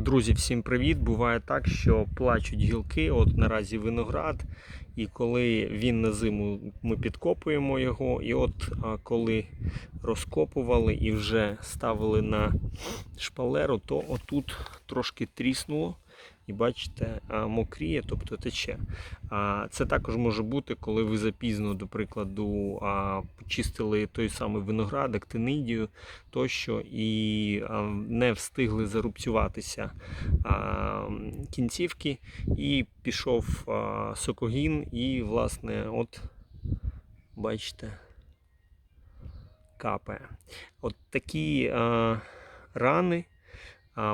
Друзі, всім привіт! Буває так, що плачуть гілки, от наразі виноград, і коли він на зиму ми підкопуємо його, і от коли розкопували і вже ставили на шпалеру, то отут трошки тріснуло. І бачите, мокріє, тобто тече. Це також може бути, коли ви запізно, до прикладу, почистили той самий виноград, актинидію тощо, і не встигли зарубцюватися кінцівки, і пішов сокогін, і, власне, от бачите, капає. От такі рани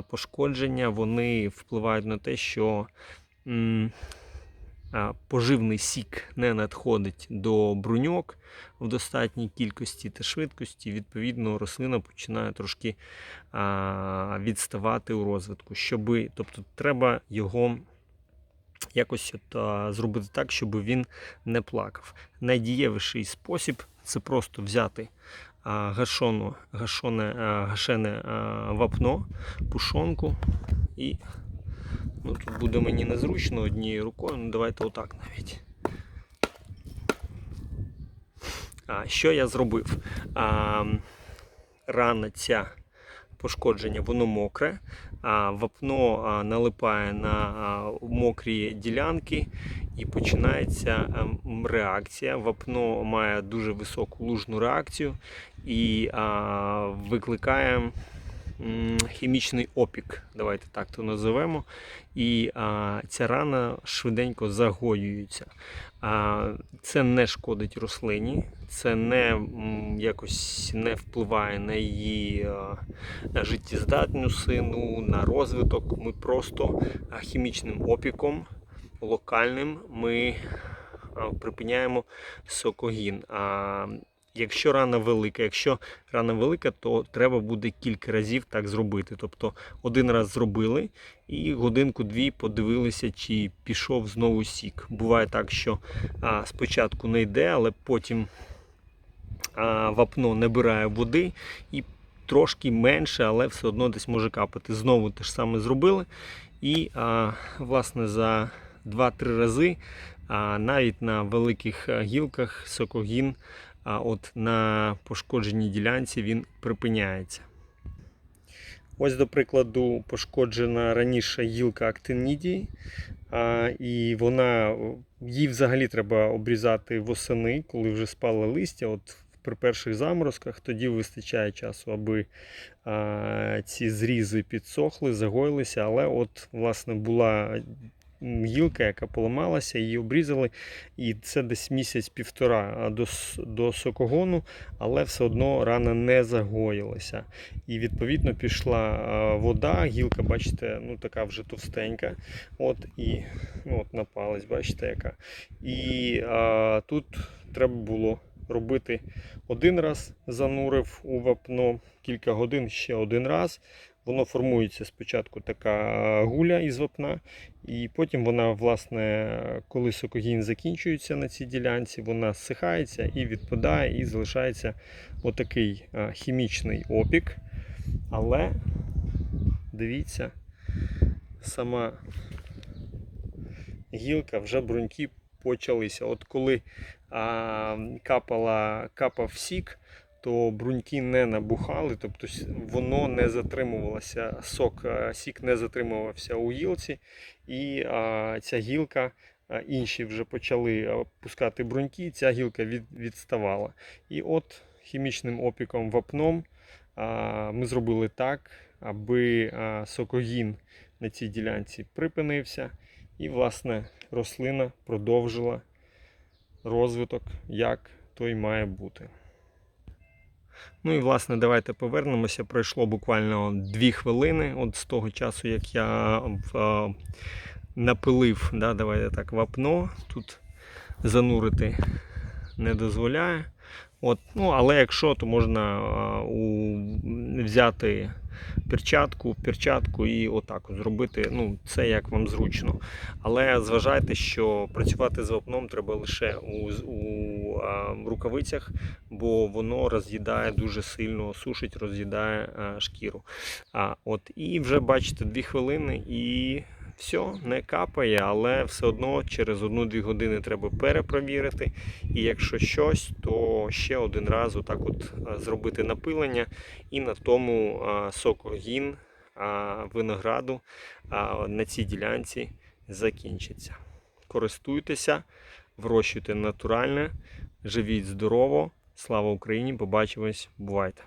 пошкодження вони впливають на те, що поживний сік не надходить до бруньок в достатній кількості та швидкості. Відповідно, рослина починає трошки відставати у розвитку. Щоби, тобто, треба його. Якось от, зробити так, щоб він не плакав. Найдієвіший спосіб це просто взяти гашону, гашоне, гашене вапно, пушонку і ну, тут буде мені незручно однією рукою, ну давайте отак навіть. А, що я зробив? А, рана ця пошкодження, воно мокре, вапно налипає на мокрі ділянки і починається ем, реакція. Вапно має дуже високу лужну реакцію і викликає хімічний опік, давайте так то називемо. І а, ця рана швиденько загоюється. А, це не шкодить рослині, це не якось не впливає на її на життєздатну сину, на розвиток. Ми просто хімічним опіком локальним ми припиняємо сокогін. А якщо рана велика, якщо рана велика, то треба буде кілька разів так зробити. Тобто один раз зробили і годинку-дві подивилися, чи пішов знову сік. Буває так, що а, спочатку не йде, але потім а, вапно набирає води і трошки менше, але все одно десь може капати. Знову те ж саме зробили. І а, власне за 2-3 рази, а навіть на великих гілках сокогін, а от на пошкодженій ділянці він припиняється. Ось, до прикладу, пошкоджена раніше гілка актинідії, і вона її взагалі треба обрізати восени, коли вже спали листя. От при перших заморозках тоді вистачає часу, аби а, ці зрізи підсохли, загоїлися. Але от, власне, була гілка, яка поламалася, її обрізали. І це десь місяць-півтора до, до сокогону, але все одно рана не загоїлася. І відповідно пішла вода, гілка, бачите, ну така вже товстенька. От і ну, от напалась, бачите, яка. І а, тут треба було робити один раз, занурив у вапно, кілька годин ще один раз. Воно формується спочатку така гуля із вапна, і потім вона, власне, коли сокогін закінчується на цій ділянці, вона зсихається і відпадає, і залишається отакий хімічний опік. Але дивіться, сама гілка вже бруньки почалися. От коли а, капала, капав сік, то бруньки не набухали, тобто воно не затримувалося, сок, сік не затримувався у гілці, і а, ця гілка. а, Інші вже почали а, пускати бруньки, ця гілка від, відставала. І от хімічним опіком вапном а, ми зробили так, аби а, сокогін на цій ділянці припинився, і, власне, рослина продовжила розвиток, як той має бути. Ну і власне давайте повернемося. Пройшло буквально 2 хвилини от з того часу, як я в, напилив, да, давайте так, вапно. Тут занурити не дозволяє. От, ну, але якщо, то можна а, у, взяти перчатку, в перчатку і отак зробити. Ну, це як вам зручно. Але зважайте, що працювати з вапном треба лише у, у а, рукавицях, бо воно роз'їдає дуже сильно, сушить, роз'їдає шкіру. А, от, і вже бачите, дві хвилини і все, не капає, але все одно через 1-2 години треба перепровірити. І якщо щось, то ще один раз отак от зробити напилення і на тому сокогін винограду на цій ділянці закінчиться. Користуйтеся, вирощуйте натуральне, живіть здорово. Слава Україні! Побачимось, бувайте!